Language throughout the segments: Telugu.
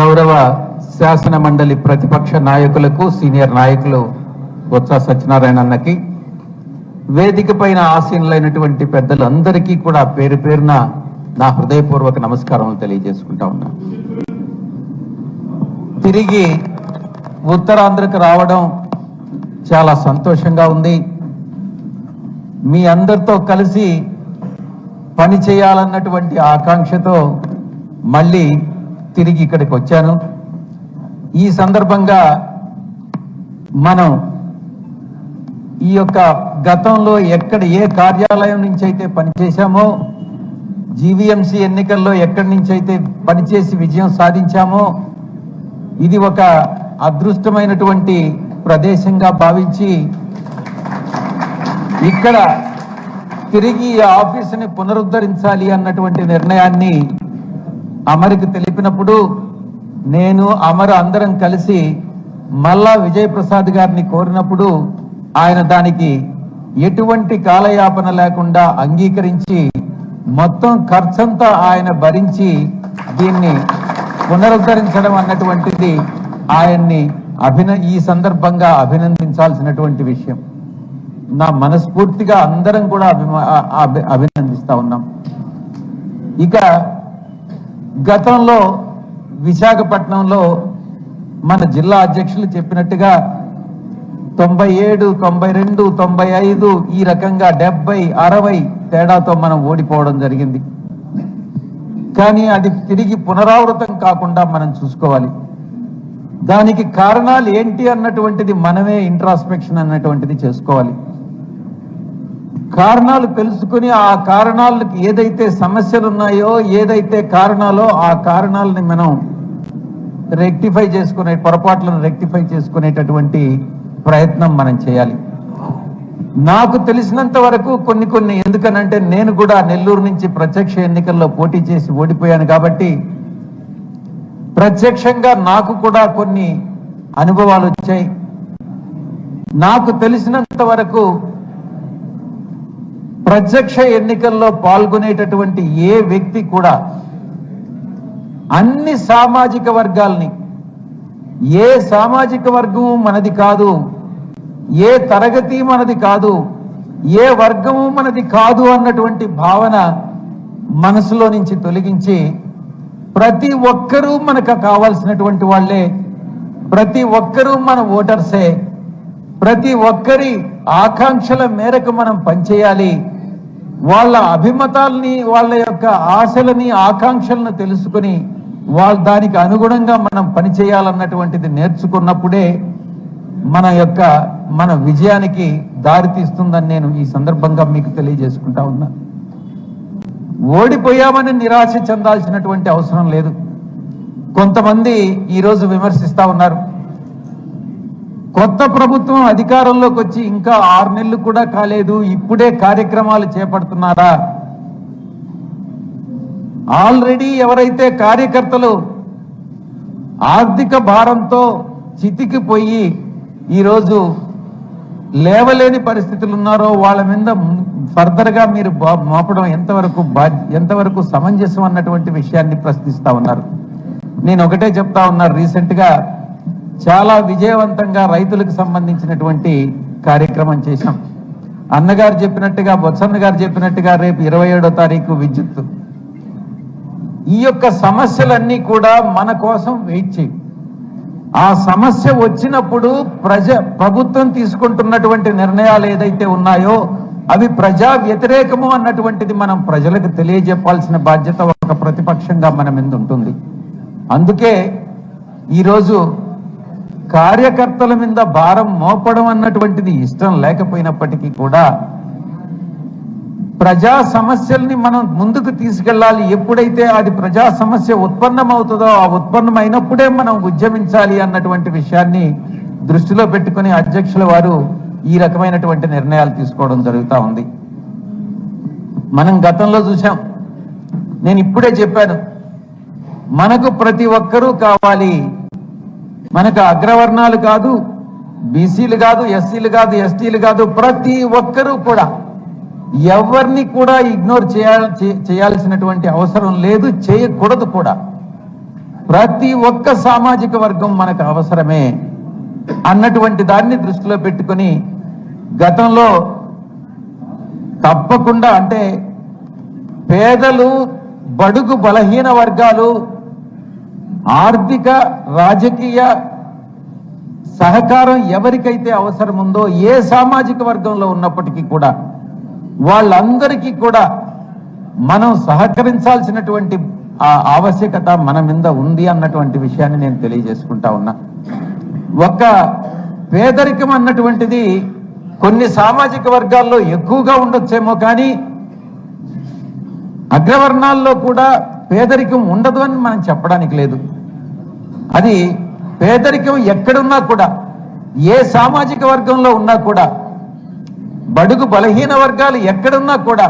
గౌరవ శాసన మండలి ప్రతిపక్ష నాయకులకు సీనియర్ నాయకులు బొత్స సత్యనారాయణ అన్నకి వేదిక పైన ఆసీనులైనటువంటి పెద్దలందరికీ కూడా పేరు పేరున నా హృదయపూర్వక నమస్కారం తెలియజేసుకుంటా ఉన్నా. తిరిగి ఉత్తరాంధ్రకు రావడం చాలా సంతోషంగా ఉంది. మీ అందరితో కలిసి పని చేయాలన్నటువంటి ఆకాంక్షతో మళ్ళీ తిరిగి ఇక్కడికి వచ్చాను. ఈ సందర్భంగా మనం ఈ యొక్క గతంలో ఎక్కడ ఏ కార్యాలయం నుంచి అయితే పనిచేశామో జీవీఎంసీ ఎన్నికల్లో ఎక్కడి నుంచి అయితే పనిచేసి విజయం సాధించామో ఇది ఒక అదృష్టమైనటువంటి ప్రదేశంగా భావించి ఇక్కడ తిరిగి ఈ ఆఫీసుని పునరుద్ధరించాలి అన్నటువంటి నిర్ణయాన్ని అమరికి తెలిపినప్పుడు నేను అమరు అందరం కలిసి మళ్ళా విజయ్ ప్రసాద్ గారిని కోరినప్పుడు ఆయన దానికి ఎటువంటి కాలయాపన లేకుండా అంగీకరించి మొత్తం ఖర్చంతా ఆయన భరించి దీన్ని పునరుద్ధరించడం అన్నటువంటిది ఆయన్ని అభిన ఈ సందర్భంగా అభినందించాల్సినటువంటి విషయం. నా మనస్ఫూర్తిగా అందరం కూడా అభిమా అభి- అభినందిస్తా ఉన్నాం. ఇక గతంలో విశాఖపట్నంలో మన జిల్లా అధ్యక్షులు చెప్పినట్టుగా తొంభై ఏడు తొంభై రెండు తొంభై ఐదు ఈ రకంగా డెబ్బై అరవై తేడాతో మనం ఓడిపోవడం జరిగింది. కానీ అది తిరిగి పునరావృతం కాకుండా మనం చూసుకోవాలి. దానికి కారణాలు ఏంటి అన్నటువంటిది మనమే ఇంట్రాస్పెక్షన్ అన్నటువంటిది చేసుకోవాలి. కారణాలు తెలుసుకుని ఆ కారణాలకు ఏదైతే సమస్యలు ఉన్నాయో ఏదైతే కారణాలో ఆ కారణాలని మనం రెక్టిఫై చేసుకునే పొరపాట్లను రెక్టిఫై చేసుకునేటటువంటి ప్రయత్నం మనం చేయాలి. నాకు తెలిసినంత వరకు కొన్ని కొన్ని ఎందుకనంటే నేను కూడా నెల్లూరు నుంచి ప్రత్యక్ష ఎన్నికల్లో పోటీ చేసి ఓడిపోయాను కాబట్టి ప్రత్యక్షంగా నాకు కూడా కొన్ని అనుభవాలు వచ్చాయి. నాకు తెలిసినంత వరకు ప్రత్యక్ష ఎన్నికల్లో పాల్గొనేటటువంటి ఏ వ్యక్తి కూడా అన్ని సామాజిక వర్గాల్ని ఏ సామాజిక వర్గం మనది కాదు ఏ తరగతి మనది కాదు ఏ వర్గము మనది కాదు అన్నటువంటి భావన మనసులో నుంచి తొలగించి ప్రతి ఒక్కరూ మనకు కావాల్సినటువంటి వాళ్ళే ప్రతి ఒక్కరూ మన ఓటర్సే ప్రతి ఒక్కరి ఆకాంక్షల మేరకు మనం పనిచేయాలి. వాళ్ళ అభిమతాల్ని వాళ్ళ యొక్క ఆశలని ఆకాంక్షలను తెలుసుకుని వాళ్ళ దానికి అనుగుణంగా మనం పనిచేయాలన్నటువంటిది నేర్చుకున్నప్పుడే మన యొక్క మన విజయానికి దారి తీస్తుందని నేను ఈ సందర్భంగా మీకు తెలియజేసుకుంటా ఉన్నా. ఓడిపోయామని నిరాశ చెందాల్సినటువంటి అవసరం లేదు. కొంతమంది ఈరోజు విమర్శిస్తా ఉన్నారు. కొత్త ప్రభుత్వం అధికారంలోకి వచ్చి ఇంకా ఆరు నెలలు కూడా కాలేదు. ఇప్పుడే కార్యక్రమాలు చేపడుతున్నారా? ఆల్రెడీ ఎవరైతే కార్యకర్తలు ఆర్థిక భారంతో చితికిపోయి ఈరోజు లేవలేని పరిస్థితులు ఉన్నారో వాళ్ళ మీద ఫర్దర్గా మీరు మోపడం ఎంతవరకు ఎంతవరకు సమంజసం అన్నటువంటి విషయాన్ని ప్రశ్నిస్తా ఉన్నారు. నేను ఒకటే చెప్తా ఉన్నారు రీసెంట్గా చాలా విజయవంతంగా రైతులకు సంబంధించినటువంటి కార్యక్రమం చేశాం. అన్నగారు చెప్పినట్టుగా బొత్సన్న గారు చెప్పినట్టుగా రేపు ఇరవై ఏడో తారీఖు విద్యుత్. ఈ యొక్క సమస్యలన్నీ కూడా మన కోసం వెయిట్ చేయి. ఆ సమస్య వచ్చినప్పుడు ప్రజ ప్రభుత్వం తీసుకుంటున్నటువంటి నిర్ణయాలు ఏదైతే ఉన్నాయో అవి ప్రజా వ్యతిరేకము అన్నటువంటిది మనం ప్రజలకు తెలియజెప్పాల్సిన బాధ్యత ఒక ప్రతిపక్షంగా మన మీద ఉంటుంది. అందుకే ఈరోజు కార్యకర్తల మీద భారం మోపడం అన్నటువంటిది ఇష్టం లేకపోయినప్పటికీ కూడా ప్రజా సమస్యల్ని మనం ముందుకు తీసుకెళ్ళాలి. ఎప్పుడైతే అది ప్రజా సమస్య ఉత్పన్నమవుతుందో ఆ ఉత్పన్నమైనప్పుడే మనం ఉద్యమించాలి అన్నటువంటి విషయాన్ని దృష్టిలో పెట్టుకుని అధ్యక్షుల వారు ఈ రకమైనటువంటి నిర్ణయాలు తీసుకోవడం జరుగుతూ ఉంది. మనం గతంలో చూసాం నేను ఇప్పుడే చెప్పాను. మనకు ప్రతి ఒక్కరూ కావాలి. మనకు అగ్రవర్ణాలు కాదు బీసీలు కాదు ఎస్సీలు కాదు ఎస్టీలు కాదు ప్రతి ఒక్కరూ కూడా ఎవరిని కూడా ఇగ్నోర్ చేయాలి చేయాల్సినటువంటి అవసరం లేదు చేయకూడదు కూడా. ప్రతి ఒక్క సామాజిక వర్గం మనకు అవసరమే అన్నటువంటి దాన్ని దృష్టిలో పెట్టుకొని గతంలో తప్పకుండా అంటే పేదలు బడుగు బలహీన వర్గాలు ఆర్థిక రాజకీయ సహకారం ఎవరికైతే అవసరం ఉందో ఏ సామాజిక వర్గంలో ఉన్నప్పటికీ కూడా వాళ్ళందరికీ కూడా మనం సహకరించాల్సినటువంటి ఆ ఆవశ్యకత మన మీద ఉంది అన్నటువంటి విషయాన్ని నేను తెలియజేసుకుంటా ఉన్నా. ఒక పేదరికం అన్నటువంటిది కొన్ని సామాజిక వర్గాల్లో ఎక్కువగా ఉండొచ్చేమో కానీ అగ్రవర్ణాల్లో కూడా పేదరికం ఉండదు అని మనం చెప్పడానికి లేదు. అది పేదరికం ఎక్కడున్నా కూడా ఏ సామాజిక వర్గంలో ఉన్నా కూడా బడుగు బలహీన వర్గాలు ఎక్కడున్నా కూడా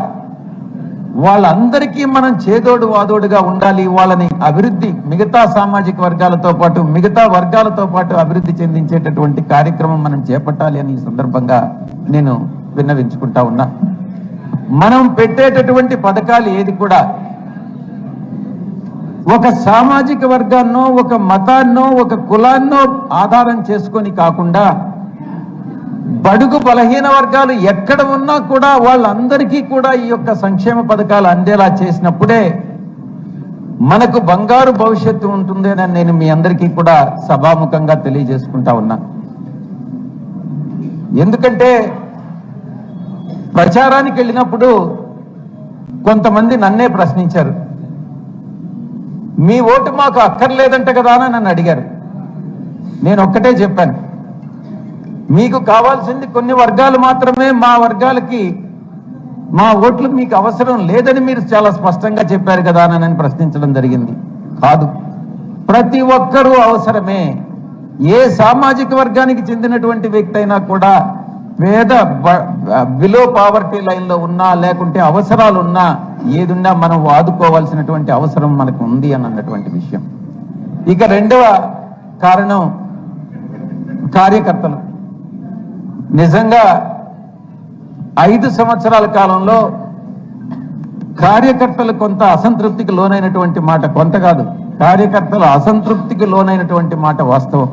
వాళ్ళందరికీ మనం చేదోడు వాదోడుగా ఉండాలి. వాళ్ళని అభివృద్ధి మిగతా సామాజిక వర్గాలతో పాటు మిగతా వర్గాలతో పాటు అభివృద్ధి చెందించేటటువంటి కార్యక్రమం మనం చేపట్టాలి అని ఈ సందర్భంగా నేను విన్నవించుకుంటా ఉన్నా. మనం పెట్టేటటువంటి పథకాలు ఏది కూడా ఒక సామాజిక వర్గాన్నో ఒక మతాన్నో ఒక కులాన్నో ఆధారం చేసుకొని కాకుండా బడుగు బలహీన వర్గాలు ఎక్కడ ఉన్నా కూడా వాళ్ళందరికీ కూడా ఈ యొక్క సంక్షేమ పథకాలు అందేలా చేసినప్పుడే మనకు బంగారు భవిష్యత్తు ఉంటుందేనని నేను మీ అందరికీ కూడా సభాముఖంగా తెలియజేసుకుంటా ఉన్నా. ఎందుకంటే ప్రచారానికి వెళ్ళినప్పుడు కొంతమంది నన్నే ప్రశ్నించారు. మీ ఓటు మాకు అక్కర్లేదంట కదా అని నన్ను అడిగారు. నేను ఒక్కటే చెప్పాను. మీకు కావాల్సింది కొన్ని వర్గాలు మాత్రమే మా వర్గాలకి మా ఓట్లు మీకు అవసరం లేదని మీరు చాలా స్పష్టంగా చెప్పారు కదా అని నేను ప్రశ్నించడం జరిగింది. కాదు. ప్రతి ఒక్కరూ అవసరమే. ఏ సామాజిక వర్గానికి చెందినటువంటి వ్యక్తి అయినా కూడా పేద బిలో పావర్టీ లైన్లో ఉన్నా లేకుంటే అవసరాలు ఉన్నా ఏదున్నా మనం వాదుకోవాల్సినటువంటి అవసరం మనకు ఉంది అని అన్నటువంటి విషయం. ఇక రెండవ కారణం కార్యకర్తలు. నిజంగా ఐదు సంవత్సరాల కాలంలో కార్యకర్తలు కొంత అసంతృప్తికి లోనైనటువంటి మాట కొంత కాదు. కార్యకర్తలు అసంతృప్తికి లోనైనటువంటి మాట వాస్తవం.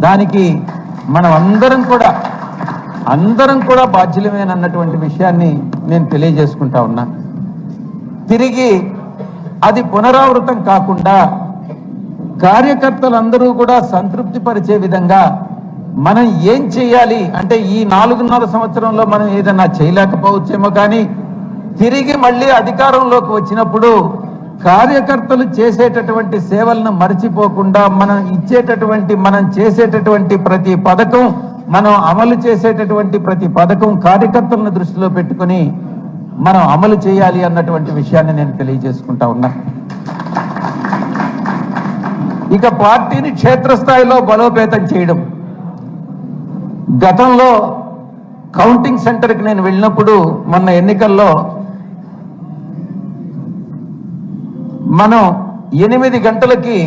దానికి మనం అందరం కూడా అందరం కూడా బాధ్యులమేనన్నటువంటి విషయాన్ని నేను తెలియజేసుకుంటా ఉన్నా. తిరిగి అది పునరావృతం కాకుండా కార్యకర్తలందరూ కూడా సంతృప్తి పరిచే విధంగా మనం ఏం చేయాలి? అంటే ఈ నాలుగున్నర సంవత్సరంలో మనం ఏదైనా చేయలేకపోవచ్చేమో కానీ తిరిగి మళ్ళీ అధికారంలోకి వచ్చినప్పుడు కార్యకర్తలు చేసేటటువంటి సేవలను మర్చిపోకుండా మనం ఇచ్చేటటువంటి మనం చేసేటటువంటి ప్రతి పథకం మనం అమలు చేసేటటువంటి ప్రతి పథకం కార్యకర్తలను దృష్టిలో పెట్టుకొని మనం అమలు చేయాలి అన్నటువంటి విషయాన్ని నేను తెలియజేసుకుంటా ఉన్నా. ఇక పార్టీని క్షేత్రస్థాయిలో బలోపేతం చేయడం. గతంలో కౌంటింగ్ సెంటర్కి నేను వెళ్ళినప్పుడు మొన్న ఎన్నికల్లో మనం ఎనిమిది గంటలకి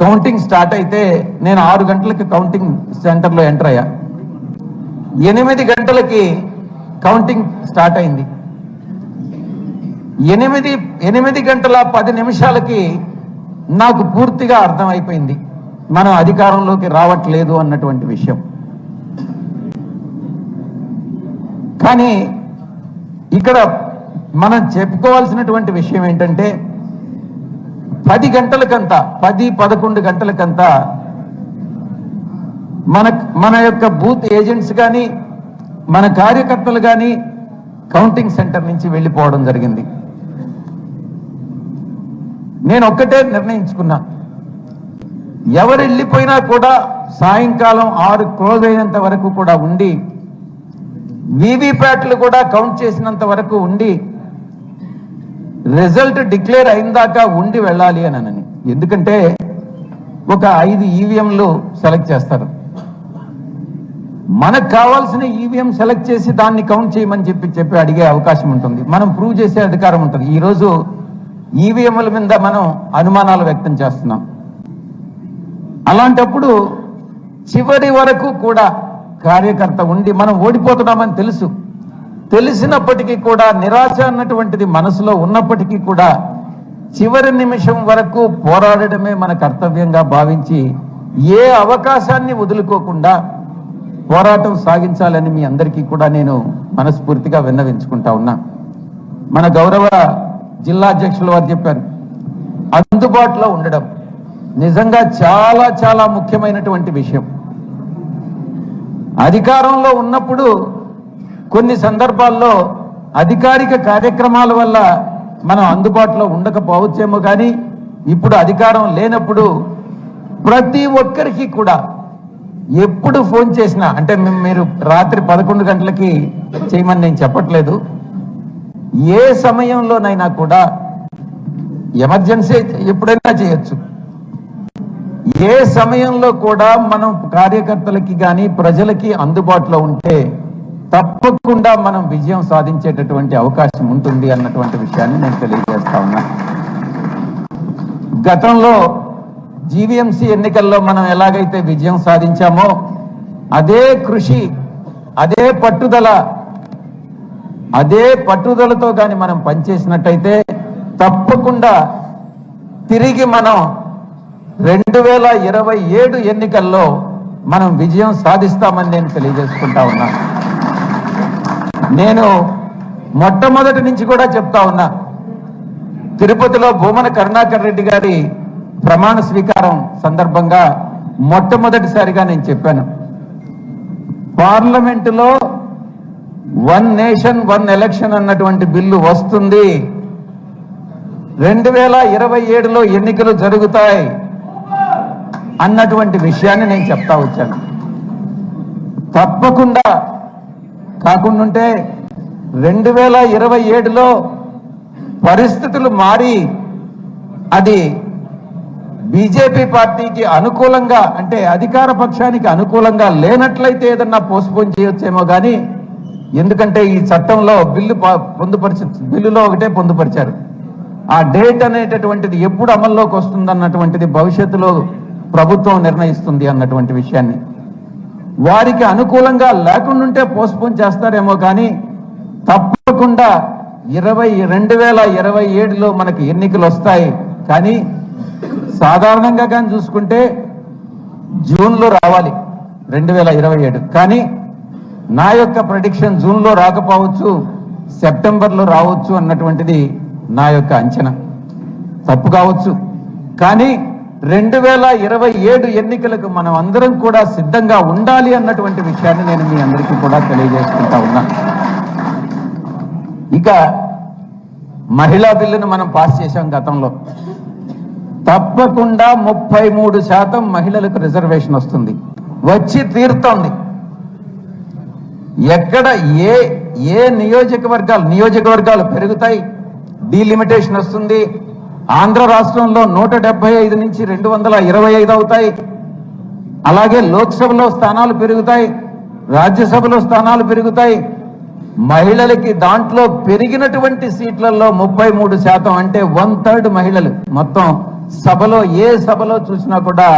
కౌంటింగ్ స్టార్ట్ అయితే నేను ఆరు గంటలకి కౌంటింగ్ సెంటర్లో ఎంటర్ అయ్యా. ఎనిమిది గంటలకి కౌంటింగ్ స్టార్ట్ అయింది. ఎనిమిది ఎనిమిది గంటల పది నిమిషాలకి నాకు పూర్తిగా అర్థమైపోయింది. మనం అధికారంలోకి రావట్లేదు అన్నటువంటి విషయం. కానీ ఇక్కడ మనం చెప్పుకోవాల్సినటువంటి విషయం ఏంటంటే పది గంటలకంతా పది పదకొండు గంటలకంతా మన మన యొక్క బూత్ ఏజెంట్స్ కానీ మన కార్యకర్తలు కానీ కౌంటింగ్ సెంటర్ నుంచి వెళ్ళిపోవడం జరిగింది. నేను ఒక్కటే నిర్ణయించుకున్నా. ఎవరు వెళ్ళిపోయినా కూడా సాయంకాలం ఆరు క్లోజ్ అయినంత వరకు కూడా ఉండి వీవీప్యాట్లు కూడా కౌంట్ చేసినంత వరకు ఉండి రిజల్ట్ డిక్లేర్ అయిందాకా ఉండి వెళ్ళాలి అని అనని. ఎందుకంటే ఒక ఐదు ఈవీఎంలు సెలెక్ట్ చేస్తారు. మనకు కావాల్సిన ఈవీఎం సెలెక్ట్ చేసి దాన్ని కౌంట్ చేయమని చెప్పి చెప్పి అడిగే అవకాశం ఉంటుంది. మనం ప్రూవ్ చేసే అధికారం ఉంటుంది. ఈ రోజు ఈవీఎంల మీద మనం అనుమానాలు వ్యక్తం చేస్తున్నాం. అలాంటప్పుడు చివరి వరకు కూడా కార్యకర్త ఉండి మనం ఓడిపోతున్నామని తెలుసు. తెలిసినప్పటికీ కూడా నిరాశ అన్నటువంటిది మనసులో ఉన్నప్పటికీ కూడా చివరి నిమిషం వరకు పోరాడటమే మన కర్తవ్యంగా భావించి ఏ అవకాశాన్ని వదులుకోకుండా పోరాటం సాగించాలని మీ అందరికీ కూడా నేను మనస్ఫూర్తిగా విన్నవించుకుంటా ఉన్నా. మన గౌరవ జిల్లా అధ్యక్షుల వారు చెప్పారు అందుబాటులో ఉండడం నిజంగా చాలా చాలా ముఖ్యమైనటువంటి విషయం. అధికారంలో ఉన్నప్పుడు కొన్ని సందర్భాల్లో అధికారిక కార్యక్రమాల వల్ల మనం అందుబాటులో ఉండకపోవచ్చేమో కానీ ఇప్పుడు అధికారం లేనప్పుడు ప్రతి ఒక్కరికి కూడా ఎప్పుడు ఫోన్ చేసినా అంటే మేము మీరు రాత్రి పదకొండు గంటలకి చేయమని నేను చెప్పట్లేదు ఏ సమయంలోనైనా కూడా ఎమర్జెన్సీ ఎప్పుడైనా చేయొచ్చు. ఏ సమయంలో కూడా మనం కార్యకర్తలకి కానీ ప్రజలకి అందుబాటులో ఉంటే తప్పకుండా మనం విజయం సాధించేటటువంటి అవకాశం ఉంటుంది అన్నటువంటి విషయాన్ని నేను తెలియజేస్తా ఉన్నా. గతంలో జీవీఎంసీ ఎన్నికల్లో మనం ఎలాగైతే విజయం సాధించామో అదే కృషి అదే పట్టుదల అదే పట్టుదలతో కానీ మనం పనిచేసినట్టయితే తప్పకుండా తిరిగి మనం రెండు వేల ఇరవై ఏడు ఎన్నికల్లో మనం విజయం సాధిస్తామని నేను తెలియజేసుకుంటా ఉన్నాను నేను మొట్టమొదటి నుంచి కూడా చెప్తా ఉన్నా తిరుపతిలో భూమన కరుణాకర్ రెడ్డి గారి ప్రమాణ స్వీకారం సందర్భంగా మొట్టమొదటిసారిగా నేను చెప్పాను. పార్లమెంటులో వన్ నేషన్ వన్ ఎలక్షన్ అన్నటువంటి బిల్లు వస్తుంది. రెండు వేల ఇరవై ఏడులో ఎన్నికలు జరుగుతాయి అన్నటువంటి విషయాన్ని నేను చెప్తా వచ్చాను. తప్పకుండా కాకుండుంటే రెండు వేల ఇరవై ఏడులో పరిస్థితులు మారి అది బీజేపీ పార్టీకి అనుకూలంగా అంటే అధికార పక్షానికి అనుకూలంగా లేనట్లయితే ఏదన్నా పోస్ట్పోన్ చేయొచ్చేమో కానీ ఎందుకంటే ఈ చట్టంలో బిల్లు ప- పొందుపరిచి బిల్లులో ఒకటే పొందుపరిచారు. ఆ డేట్ అనేటటువంటిది ఎప్పుడు అమల్లోకి వస్తుంది అన్నటువంటిది భవిష్యత్తులో ప్రభుత్వం నిర్ణయిస్తుంది అన్నటువంటి విషయాన్ని. వారికి అనుకూలంగా లేకుండుంటే పోస్ట్పోన్ చేస్తారేమో కానీ తప్పకుండా ఇరవై రెండు వేల ఇరవై ఏడులో మనకి ఎన్నికలు వస్తాయి కానీ సాధారణంగా కానీ చూసుకుంటే జూన్లో రావాలి రెండు వేల ఇరవై ఏడు. కానీ నా యొక్క ప్రొడిక్షన్ జూన్లో రాకపోవచ్చు సెప్టెంబర్లో రావచ్చు అన్నటువంటిది నా యొక్క అంచనా. తప్పు కావచ్చు. కానీ రెండు వేల ఇరవై ఏడు ఎన్నికలకు మనం అందరం కూడా సిద్ధంగా ఉండాలి అన్నటువంటి విషయాన్ని నేను మీ అందరికీ కూడా తెలియజేసుకుంటా ఉన్నా. ఇక మహిళా బిల్లును మనం పాస్ చేశాం గతంలో. తప్పకుండా ముప్పై మూడు శాతం మహిళలకు రిజర్వేషన్ వస్తుంది. వచ్చి తీరుతోంది. ఎక్కడ ఏ ఏ నియోజకవర్గాలు నియోజకవర్గాలు పెరుగుతాయి? డీలిమిటేషన్ వస్తుంది. ఆంధ్ర రాష్ట్రంలో నూట డెబ్బై ఐదు నుంచి రెండు వందల ఇరవై ఐదు అవుతాయి. అలాగే లోక్సభలో స్థానాలు పెరుగుతాయి. రాజ్యసభలో స్థానాలు పెరుగుతాయి. మహిళలకి దాంట్లో పెరిగినటువంటి సీట్లలో ముప్పై మూడు శాతం అంటే వన్ థర్డ్ మహిళలు. మొత్తం సభలో ఏ సభలో చూసినా కూడా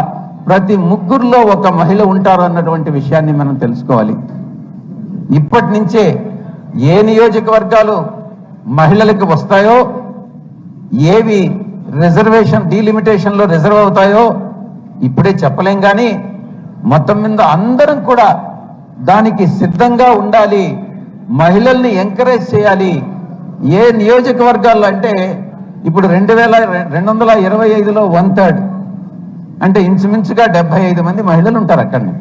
ప్రతి ముగ్గురులో ఒక మహిళ ఉంటారు అన్నటువంటి విషయాన్ని మనం తెలుసుకోవాలి. ఇప్పటి నుంచే ఏ నియోజకవర్గాలు మహిళలకు వస్తాయో ఏవి రిజర్వేషన్ డీలిమిటేషన్లో రిజర్వ్ అవుతాయో ఇప్పుడే చెప్పలేం కానీ మొత్తం మీద అందరం కూడా దానికి సిద్ధంగా ఉండాలి మహిళల్ని ఎంకరేజ్ చేయాలి. ఏ నియోజకవర్గాల్లో అంటే ఇప్పుడు రెండు వేల రెండు వందల ఇరవై ఐదులో వన్ థర్డ్ అంటే ఇంచుమించుగా డెబ్బై ఐదు మంది మహిళలు ఉంటారు అక్కడనే.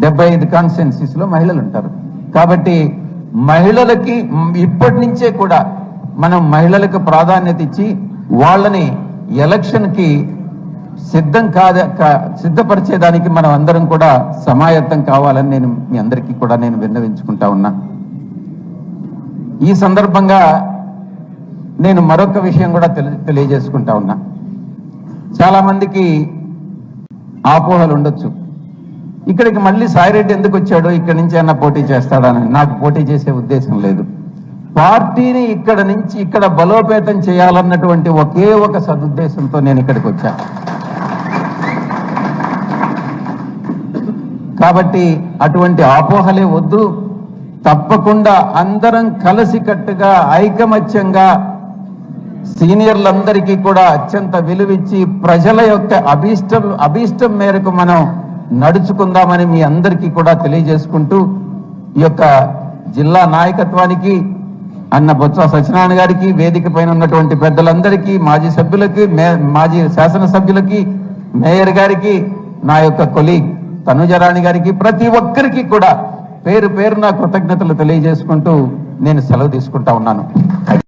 డెబ్బై ఐదు కాన్స్టిట్యున్సీస్లో మహిళలు ఉంటారు. కాబట్టి మహిళలకి ఇప్పటి నుంచే కూడా మనం మహిళలకు ప్రాధాన్యత ఇచ్చి వాళ్ళని ఎలక్షన్కి సిద్ధం కాద కా- సిద్ధపరిచేదానికి మనం అందరం కూడా సమాయత్తం కావాలని నేను మీ అందరికీ కూడా నేను విన్నవించుకుంటా ఉన్నా. ఈ సందర్భంగా నేను మరొక విషయం కూడా తెలి తెలియజేసుకుంటా ఉన్నా. చాలా మందికి ఆపోహలు ఉండొచ్చు. ఇక్కడికి మళ్ళీ సాయిరెడ్డి ఎందుకు వచ్చాడు ఇక్కడి నుంచి అన్న పోటీ చేస్తాడని నాకు పోటీ చేసే ఉద్దేశం లేదు. పార్టీని ఇక్కడ నుంచి ఇక్కడ బలోపేతం చేయాలన్నటువంటి ఒకే ఒక సదుద్దేశంతో నేను ఇక్కడికి వచ్చా. కాబట్టి అటువంటి ఆపోహలే వద్దు. తప్పకుండా అందరం కలిసికట్టుగా ఐకమత్యంగా సీనియర్లందరికీ కూడా అత్యంత విలువిచ్చి ప్రజల యొక్క అభీష్టం అభీష్టం మేరకు మనం నడుచుకుందామని మీ అందరికీ కూడా తెలియజేసుకుంటూ ఈ యొక్క జిల్లా నాయకత్వానికి అన్న బొత్స సత్యనారాయణ గారికి వేదిక పైన ఉన్నటువంటి పెద్దలందరికీ మాజీ సభ్యులకి మే- మాజీ శాసనసభ్యులకి మేయర్ గారికి నా యొక్క కొలీగ్ తనుజరాణి గారికి ప్రతి ఒక్కరికి కూడా పేరు పేరున కృతజ్ఞతలు తెలియజేసుకుంటూ నేను సెలవు తీసుకుంటా ఉన్నాను.